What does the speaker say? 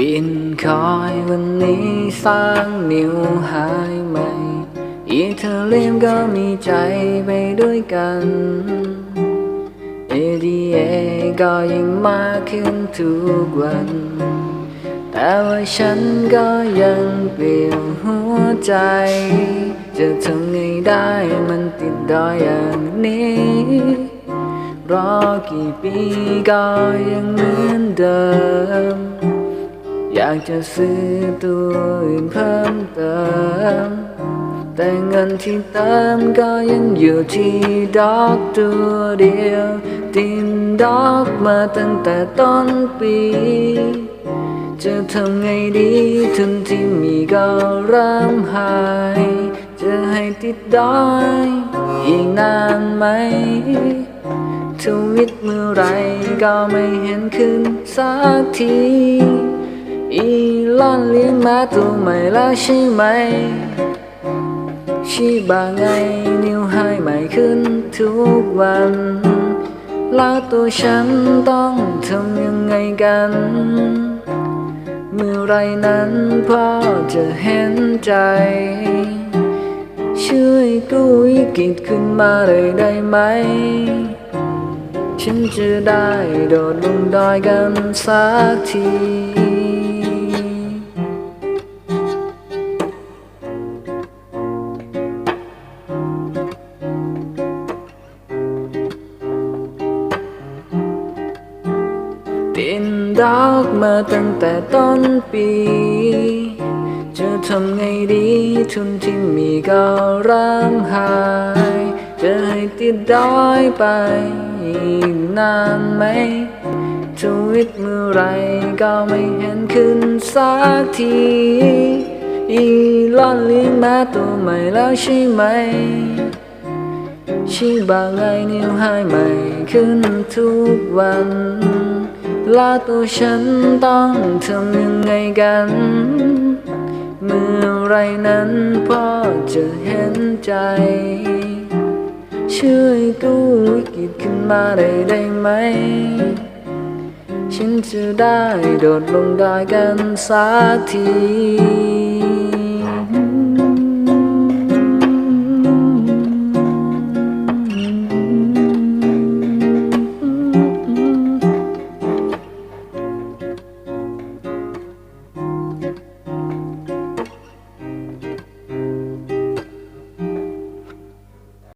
บินคอยวันนี้สร้างนิ้วหายใหม่ อีเธอเลี่ยมก็มีใจไปด้วยกัน ADA ก็ยิ่งมากขึ้นทุกวัน แต่ว่าฉันก็ยังเปลี่ยวหัวใจ จะทำไงได้มันติดดอยอย่างนี้รอกี่ปีก็ยังเหมือนเดิม อยากจะซื้อตัวอื่นเพิ่มเติม แต่เงินที่เติมก็ยังอยู่ที่ดอกตัวเดียว ติดดอกมาตั้งแต่ต้นปี จะทำไงดีทุนที่มีก็เริ่มหาย จะให้ติดดอยอีกนานไหมทวิตเมื่อไรก็ไม่เห็นขึ้นสักที ลอนเลี้ยงมาตัวใหม่แล้วใช่ไหมชีบาไงนิ้วให้ใหม่ขึ้นทุกวัน แล้วตัวฉันต้องทำยังไงกัน เมื่อไรนั้นพ่อจะเห็นใจ ช่วยกู้วิกฤตขึ้นมาเลยได้ไหม ฉันจะได้โดดลงดอยกันสักที ตินดอกมาตั้งแต่ต้นปี จะทำไงดีทุนที่มีก็เริ่มหาย จะให้ติดดอยไปอีกนานไหมทวิตเมื่อไรก็ไม่เห็นขึ้นสักที อีลอนลี้ยงมาตัวใหม่แล้วใช่ไหมชีบางไงนิ้วให้ใหม่ขึ้นทุกวัน แลาตัวฉันต้องทำยังไงกัน เมื่อไรนั้นพ่อจะเห็นใจ ช่วยกู้วิกฤตขึ้นมาได้ได้ไหม ฉันจะได้โดดลงดอยกันสักที